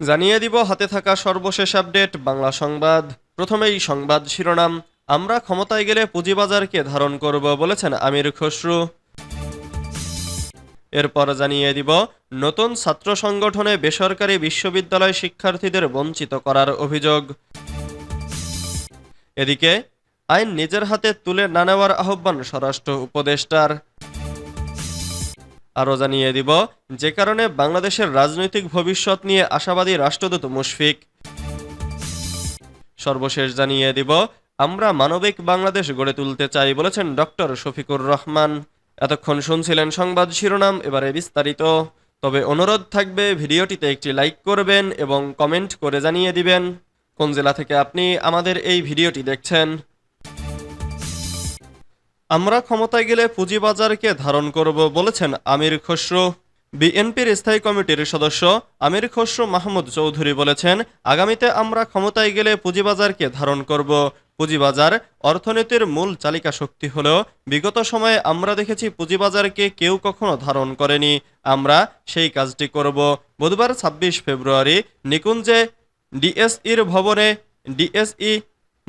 জানিয়ে দিব হাতে থাকা সর্বশেষ আপডেট, বাংলা সংবাদ। প্রথমেই সংবাদ শিরোনাম, আমরা ক্ষমতায় গেলে পুঁজিবাজারকে ধারণ করব বলেছেন আমির খসরু। এরপর জানিয়ে দিব, নতুন ছাত্র সংগঠনে বেসরকারি বিশ্ববিদ্যালয় শিক্ষার্থীদের বঞ্চিত করার অভিযোগ। এদিকে, আইন নিজের হাতে তুলে না নেওয়ার আহ্বান স্বরাষ্ট্র উপদেষ্টার। আরও জানিয়ে দিব, যে কারণে বাংলাদেশের রাজনৈতিক ভবিষ্যৎ নিয়ে আশাবাদী রাষ্ট্রদূত মুশফিক। সর্বশেষ জানিয়ে দিব, আমরা মানবিক বাংলাদেশ গড়ে তুলতে চাই বলেছেন ডক্টর শফিকুর রহমান। এতক্ষণ শুনছিলেন সংবাদ শিরোনাম, এবারে বিস্তারিত। তবে অনুরোধ থাকবে, ভিডিওটিতে একটি লাইক করবেন এবং কমেন্ট করে জানিয়ে দিবেন। কোন জেলা থেকে আপনি আমাদের এই ভিডিওটি দেখছেন? আমরা ক্ষমতায় গেলে পুঁজিবাজারকে ধারণ করব বলেছেন আমির খসরু। বিএনপির স্থায়ী কমিটির সদস্য আমির খসরু মাহমুদ চৌধুরী বলেছেন, আগামীতে আমরা ক্ষমতায় গেলে পুঁজিবাজারকে ধারণ করব। পুঁজিবাজার অর্থনীতির মূল চালিকা শক্তি হলেও বিগত সময়ে আমরা দেখেছি পুঁজিবাজারকে কেউ কখনো ধারণ করেনি। আমরা সেই কাজটি করব। বুধবার ছাব্বিশ ফেব্রুয়ারি নিকুঞ্জে ডিএসইর ভবনে DSE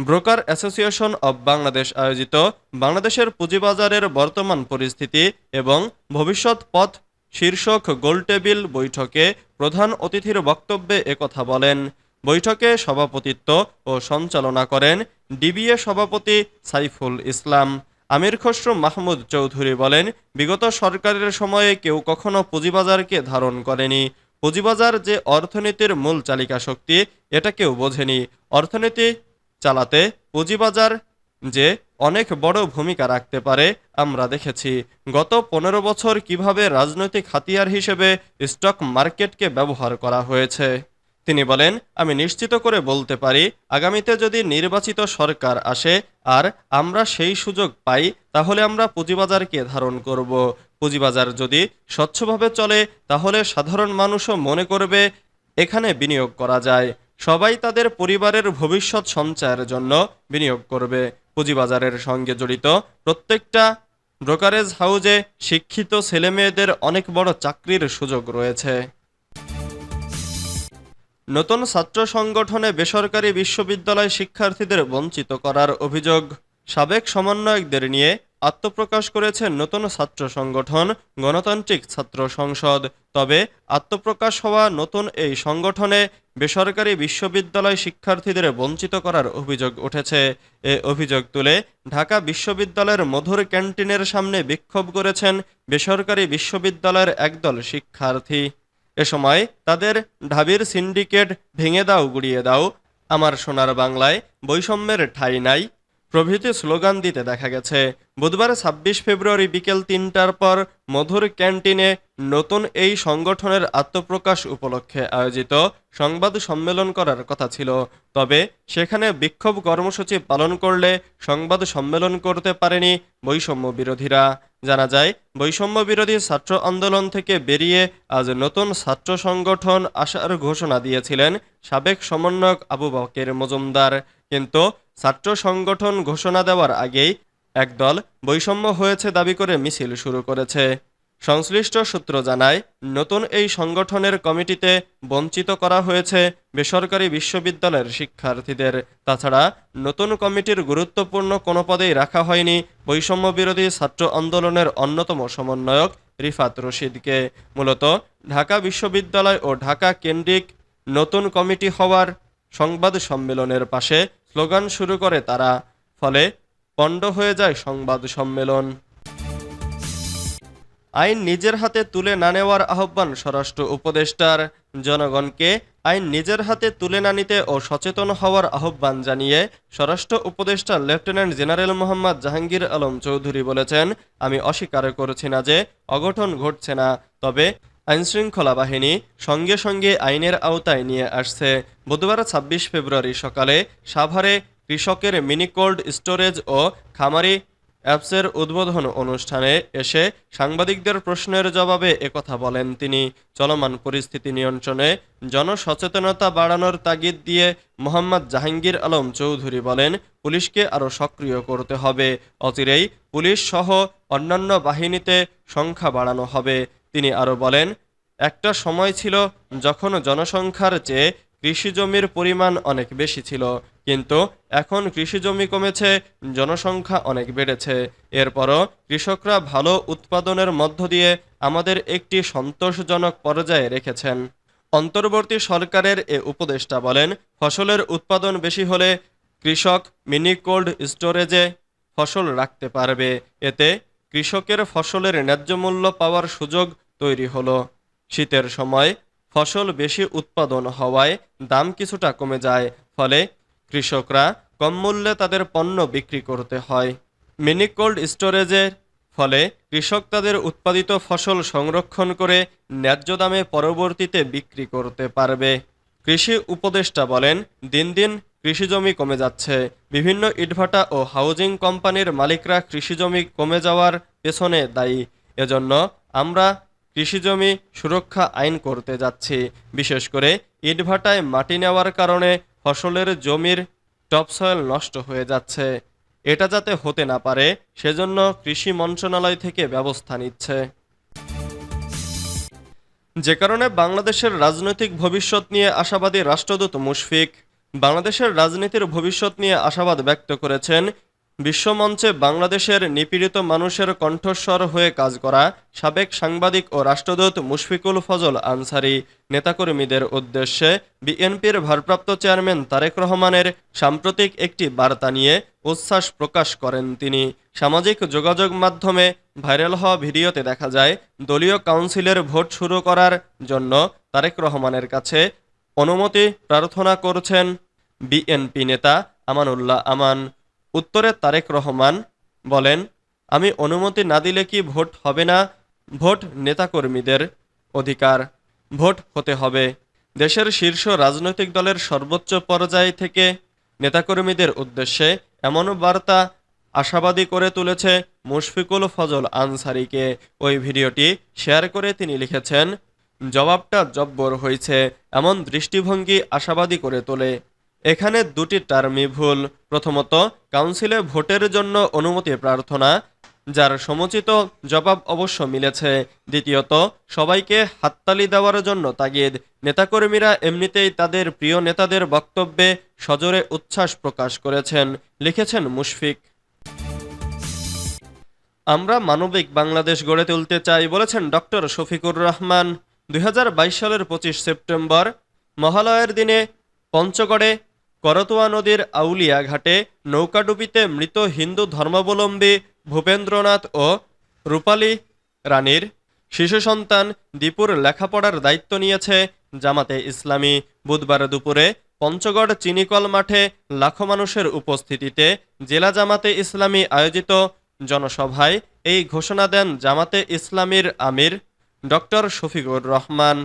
broker association of Bangladesh আয়োজিত বাংলাদেশের পুঁজিবাজারের বর্তমান পরিস্থিতি এবং ভবিষ্যৎ পথ শীর্ষক গোলটেবিল বৈঠকে প্রধান অতিথির বক্তব্যে একথা বলেন। বৈঠকে সভাপতিত্ব ও সঞ্চালনা করেন ডিবিএ সভাপতি সাইফুল ইসলাম। আমির খসরু মাহমুদ চৌধুরী বলেন, বিগত সরকারের সময়ে কেউ কখনো পুঁজিবাজারকে ধারণ করেনি। পুঁজিবাজার যে অর্থনীতির মূল চালিকা শক্তি এটা কেউ বোঝেনি। অর্থনীতি চালাতে পুঁজিবাজার যে অনেক বড় ভূমিকা রাখতে পারে, আমরা দেখেছি। গত পনেরো বছর কীভাবে রাজনৈতিক হাতিয়ার হিসেবে স্টক মার্কেটকে ব্যবহার করা হয়েছে? তিনি বলেন, আমি নিশ্চিত করে বলতে পারি, আগামীতে যদি নির্বাচিত সরকার আসে আর আমরা সেই সুযোগ পাই, তাহলে আমরা পুঁজিবাজারকে ধারণ করব। পুঁজিবাজার যদি স্বচ্ছভাবে চলে, তাহলে সাধারণ মানুষও মনে করবে, এখানে বিনিয়োগ করা যায়। সবাই তাদের পরিবারের ভবিষ্যৎ সঞ্চয়ের জন্য বিনিয়োগ করবে। পুঁজিবাজারের সঙ্গে জড়িত প্রত্যেকটা ব্রোকারেজ হাউজে শিক্ষিত ছেলেমেয়েদের অনেক বড় চাকরির সুযোগ রয়েছে। নতুন ছাত্র সংগঠনে বেসরকারি বিশ্ববিদ্যালয় শিক্ষার্থীদের বঞ্চিত করার অভিযোগ সাবেক সমন্বয়কদের নিয়ে আত্মপ্রকাশ করেছে নতুন ছাত্র সংগঠন, গণতান্ত্রিক ছাত্র সংসদ। তবে আত্মপ্রকাশ হওয়া নতুন এই সংগঠনে বেসরকারি বিশ্ববিদ্যালয় শিক্ষার্থীদের বঞ্চিত করার অভিযোগ উঠেছে। এ অভিযোগ তুলে ঢাকা বিশ্ববিদ্যালয়ের মধুর ক্যান্টিনের সামনে বিক্ষোভ করেছেন বেসরকারি বিশ্ববিদ্যালয়ের একদল শিক্ষার্থী। এ সময় তাদের ঢাবির সিন্ডিকেট ভেঙে দাও, গুড়িয়ে দাও, আমার সোনার বাংলায় বৈষম্যের ঠাঁই নাই প্রভৃতি স্লোগান দিতে দেখা গেছে। বুধবার ছাব্বিশ ফেব্রুয়ারি বিকেল তিনটার পর মধুর ক্যান্টিনে নতুন এই সংগঠনের আত্মপ্রকাশ উপলক্ষে আয়োজিত সংবাদ সম্মেলন করার কথা ছিল। তবে সেখানে বিক্ষোভ কর্মসূচি পালন করলে সংবাদ সম্মেলন করতে পারেনি বৈষম্য বিরোধীরা। জানা যায় বৈষম্য বিরোধী ছাত্র আন্দোলন থেকে বেরিয়ে আজ নতুন ছাত্র সংগঠন আসার ঘোষণা দিয়েছিলেন সাবেক সমন্বয়ক আবু বকের মজুমদার। কিন্তু ছাত্র সংগঠন ঘোষণা দেওয়ার আগেই একদল বৈষম্য হয়েছে দাবি করে মিছিল শুরু করেছে। সংশ্লিষ্ট সূত্র জানায়, নতুন এই সংগঠনের কমিটিতে বঞ্চিত করা হয়েছে বেসরকারি বিশ্ববিদ্যালয়ের শিক্ষার্থীদের। তাছাড়া নতুন কমিটির গুরুত্বপূর্ণ কোনো পদেই রাখা হয়নি বৈষম্য বিরোধী ছাত্র আন্দোলনের অন্যতম সমন্বয়ক রিফাত রশিদকে। মূলত ঢাকা বিশ্ববিদ্যালয় ও ঢাকা কেন্দ্রিক নতুন কমিটি হওয়ার সংবাদ সম্মেলনের পাশে স্লোগান শুরু করে তারা, ফলে পণ্ড হয়ে যায় সংবাদ সম্মেলন। আইন নিজের হাতে তুলে না নেওয়ার আহ্বান স্বরাষ্ট্র উপদেষ্টার জনগণকে আইন নিজের হাতে তুলে না নিতে ও সচেতন হওয়ার আহ্বান জানিয়ে স্বরাষ্ট্র উপদেষ্টা লেফটেন্যান্ট জেনারেল মোহাম্মদ জাহাঙ্গীর আলম চৌধুরী বলেছেন, আমি অস্বীকার করছি না যে অঘটন ঘটছে না, তবে আইনশৃঙ্খলা বাহিনী সঙ্গে সঙ্গে আইনের আওতায় নিয়ে আসছে। বুধবার ছাব্বিশ ফেব্রুয়ারি সকালে সাভারে কৃষকের মিনি কোল্ড স্টোরেজ ও খামারি অ্যাপসের উদ্বোধন অনুষ্ঠানে এসে সাংবাদিকদের প্রশ্নের জবাবে একথা বলেন তিনি। চলমান পরিস্থিতি নিয়ন্ত্রণে জনসচেতনতা বাড়ানোর তাগিদ দিয়ে মোহাম্মদ জাহাঙ্গীর আলম চৌধুরী বলেন, পুলিশকে আরও সক্রিয় করতে হবে। অচিরেই পুলিশ সহ অন্যান্য বাহিনীতে সংখ্যা বাড়ানো হবে। তিনি আরও বলেন, একটা সময় ছিল যখন জনসংখ্যার চেয়ে কৃষি জমির পরিমাণ অনেক বেশি ছিল, কিন্তু এখন কৃষি জমি কমেছে, জনসংখ্যা অনেক বেড়েছে। এরপরও কৃষকরা ভালো উৎপাদনের মধ্য দিয়ে আমাদের একটি সন্তোষজনক পর্যায়ে রেখেছেন। অন্তর্বর্তী সরকারের এ উপদেষ্টা বলেন, ফসলের উৎপাদন বেশি হলে কৃষক মিনি কোল্ড স্টোরেজে ফসল রাখতে পারবে। এতে কৃষকের ফসলের ন্যায্য মূল্য পাওয়ার সুযোগ তৈরি হলো। শীতের সময় ফসল বেশি উৎপাদন হওয়ায় দাম কিছুটা কমে যায়, ফলে কৃষকরা কম মূল্যে তাদের পণ্য বিক্রি করতে হয়। মিনি কোল্ড স্টোরেজের ফলে কৃষক তাদের উৎপাদিত ফসল সংরক্ষণ করে ন্যায্য দামে পরবর্তীতে বিক্রি করতে পারবে। কৃষি উপদেষ্টা বলেন, দিন দিন কৃষিজমি কমে যাচ্ছে। বিভিন্ন ইটভাটা ও হাউজিং কোম্পানির মালিকরা কৃষিজমি কমে যাওয়ার পেছনে দায়ী। এজন্য আমরা কৃষিজমি সুরক্ষা আইন করতে যাচ্ছি। বিশেষ করে ইটভাটায় মাটি নেওয়ার কারণে ফসলের জমির টপসয়েল নষ্ট হয়ে যাচ্ছে। এটা যাতে হতে না পারে, সেজন্য কৃষি মন্ত্রণালয় থেকে ব্যবস্থা নিচ্ছে। যে কারণে বাংলাদেশের রাজনৈতিক ভবিষ্যৎ নিয়ে আশাবাদী রাষ্ট্রদূত মুশফিক, বাংলাদেশের রাজনীতির ভবিষ্যৎ নিয়ে আশাবাদ ব্যক্ত করেছেন বিশ্বমঞ্চে বাংলাদেশের নিপীড়িত মানুষের কণ্ঠস্বর হয়ে কাজ করা সাবেক সাংবাদিক ও রাষ্ট্রদূত মুশফিকুল ফজল আনসারি। নেতাকর্মীদের উদ্দেশ্যে বিএনপির ভারপ্রাপ্ত চেয়ারম্যান তারেক রহমানের সাম্প্রতিক একটি বার্তা নিয়ে উচ্ছ্বাস প্রকাশ করেন তিনি। সামাজিক যোগাযোগ মাধ্যমে ভাইরাল হওয়া ভিডিওতে দেখা যায়, দলীয় কাউন্সিলের ভোট শুরু করার জন্য তারেক রহমানের কাছে অনুমতি প্রার্থনা করছেন বিএনপি নেতা আমানুল্লাহ আমান। উত্তরে তারেক রহমান বলেন, আমি অনুমতি না দিলে কি ভোট হবে না? ভোট নেতাকর্মীদের অধিকার। ভোট হতে হবে। দেশের শীর্ষ রাজনৈতিক দলের সর্বোচ্চ পর্যায় থেকে নেতাকর্মীদের উদ্দেশ্যে এমন বার্তা আশাবাদী করে তুলেছে মুশফিকুল ফজল আনসারিকে। ওই ভিডিওটি শেয়ার করে তিনি লিখেছেন, জবাবটা জব্বর হয়েছে, এমন দৃষ্টিভঙ্গি আশাবাদী করে তোলে। এখানে দুটি টার্মই ভুল। প্রথমত, কাউন্সিলে ভোটের জন্য অনুমতি প্রার্থনা, যার সমুচিত জবাব অবশ্য মিলেছে। দ্বিতীয়ত, সবাইকে হাততালি দেওয়ার জন্য তাগিদ। নেতাকর্মীরা এমনিতেই তাদের প্রিয় নেতাদের বক্তব্যে সজোরে উচ্ছ্বাস প্রকাশ করেছেন, লিখেছেন মুশফিক। আমরা মানবিক বাংলাদেশ গড়ে তুলতে চাই বলেছেন ডক্টর শফিকুর রহমান। দুই হাজার বাইশ সালের পঁচিশ সেপ্টেম্বর, মহালয়ের দিনে পঞ্চগড়ে করতোয়া নদীর আউলিয়া ঘাটে নৌকাডুবিতে মৃত হিন্দু ধর্মাবলম্বী ভূপেন্দ্রনাথ ও রূপালী রানীর শিশু সন্তান দীপুর লেখাপড়ার দায়িত্ব নিয়েছে জামাতে ইসলামী। বুধবার দুপুরে পঞ্চগড় চিনিকল মাঠে লাখো মানুষের উপস্থিতিতে জেলা জামাতে ইসলামী আয়োজিত জনসভায় এই ঘোষণা দেন জামাতে ইসলামীর আমির ডক্টর শফিকুর রহমান।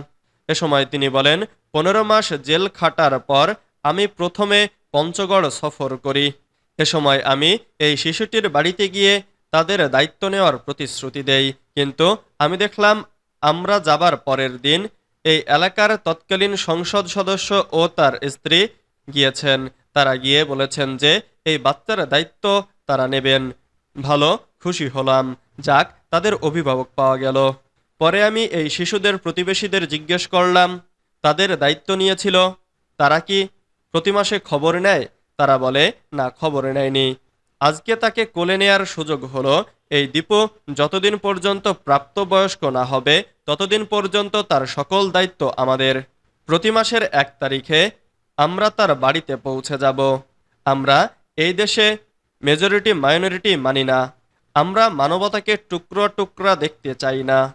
এ সময় তিনি বলেন, পনেরো মাস জেল খাটার পর আমি প্রথমে পঞ্চগড় সফর করি। এ সময় আমি এই শিশুটির বাড়িতে গিয়ে তাদের দায়িত্ব নেওয়ার প্রতিশ্রুতি দেই। কিন্তু আমি দেখলাম, আমরা যাবার পরের দিন এই এলাকার তৎকালীন সংসদ সদস্য ও তার স্ত্রী গিয়েছেন। তারা গিয়ে বলেছেন যে, এই বাচ্চার দায়িত্ব তারা নেবেন। ভালো, খুশি হলাম। যাক, তাদের অভিভাবক পাওয়া গেল। পরে আমি এই শিশুদের প্রতিবেশীদের জিজ্ঞেস করলাম, তাদের দায়িত্ব নিয়েছিল। তারা কি প্রতি মাসে খবর নেয়, তারা বলে, না, খবর নেয়নি। আজকে তাকে কোলে নেয়ার সুযোগ হলো, এই দীপু, যতদিন পর্যন্ত প্রাপ্তবয়স্ক না হবে, ততদিন পর্যন্ত তার সকল দায়িত্ব আমাদের। প্রতি মাসের এক তারিখে আমরা তার বাড়িতে পৌঁছে যাব। আমরা এই দেশে মেজরিটি মাইনরিটি মানি না। আমরা মানবতাকে টুকরো টুকরা দেখতে চাই না।